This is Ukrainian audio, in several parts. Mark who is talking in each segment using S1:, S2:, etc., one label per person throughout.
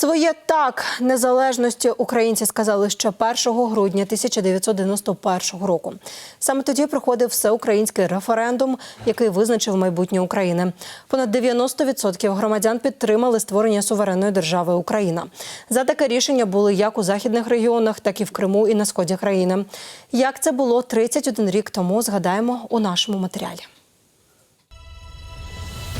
S1: Своє так незалежності українці сказали ще 1 грудня 1991 року. Саме тоді проходив всеукраїнський референдум, який визначив майбутнє України. Понад 90% громадян підтримали створення суверенної держави Україна. За таке рішення були як у західних регіонах, так і в Криму і на сході країни. Як це було 31 рік тому, згадаємо у нашому матеріалі.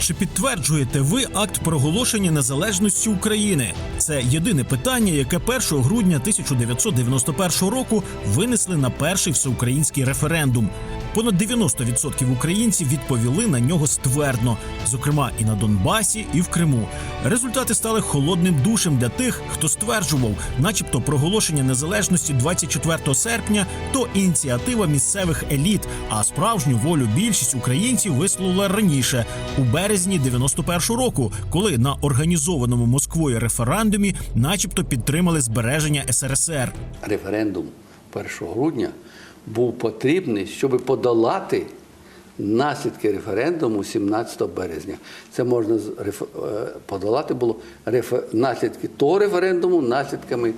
S2: Чи підтверджуєте ви акт проголошення незалежності України? Це єдине питання, яке 1 грудня 1991 року винесли на перший всеукраїнський референдум. Понад 90% українців відповіли на нього ствердно, зокрема і на Донбасі, і в Криму. Результати стали холодним душем для тих, хто стверджував, начебто проголошення незалежності 24 серпня то ініціатива місцевих еліт, а справжню волю більшість українців висловила раніше у березні 91-го року, коли на організованому Москвою референдумі, начебто, підтримали збереження СРСР.
S3: референдум 1 грудня був потрібний, щоб подолати наслідки референдуму 17 березня. Це можна е, подолати було наслідки того референдуму, наслідками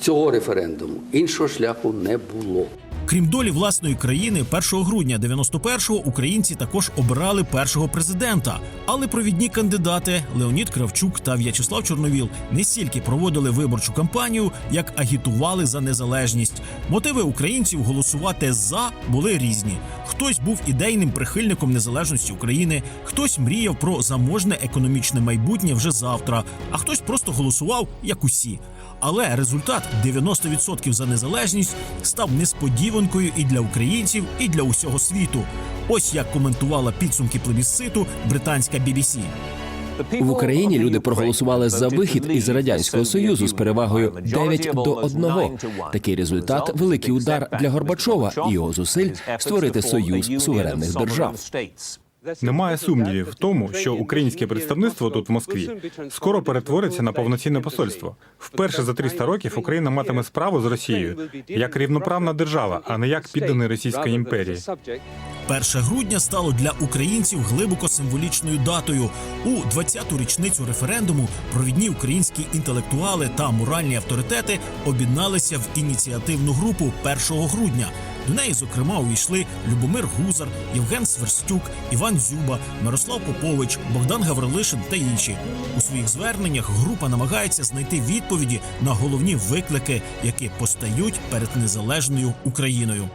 S3: цього референдуму. Іншого шляху не було.
S2: Крім долі власної країни, 1 грудня 91-го українці також обирали першого президента. Але провідні кандидати Леонід Кравчук та В'ячеслав Чорновіл не стільки проводили виборчу кампанію, як агітували за незалежність. Мотиви українців голосувати за були різні. Хтось був ідейним прихильником незалежності України, хтось мріяв про заможне економічне майбутнє вже завтра, а хтось просто голосував як усі. Але результат 90% за незалежність став несподіванкою і для українців, і для усього світу. Ось як коментувала підсумки плебісциту британська BBC.
S4: В Україні люди проголосували за вихід із радянського союзу з перевагою 9 до 1. Такий результат великий удар для Горбачова і його зусиль створити союз суверенних держав.
S5: Немає сумнівів в тому, що українське представництво тут в Москві скоро перетвориться на повноцінне посольство. Вперше за 300 років Україна матиме справу з Росією як рівноправна держава, а не як підданий Російської імперії.
S2: 1 грудня стало для українців глибоко символічною датою. У 20-ту річницю референдуму провідні українські інтелектуали та моральні авторитети об'єдналися в ініціативну групу 1 грудня. До неї, зокрема, увійшли Любомир Гузар, Євген Сверстюк, Іван Зюба, Мирослав Попович, Богдан Гаврилишин та інші. У своїх зверненнях група намагається знайти відповіді на головні виклики, які постають перед незалежною Україною.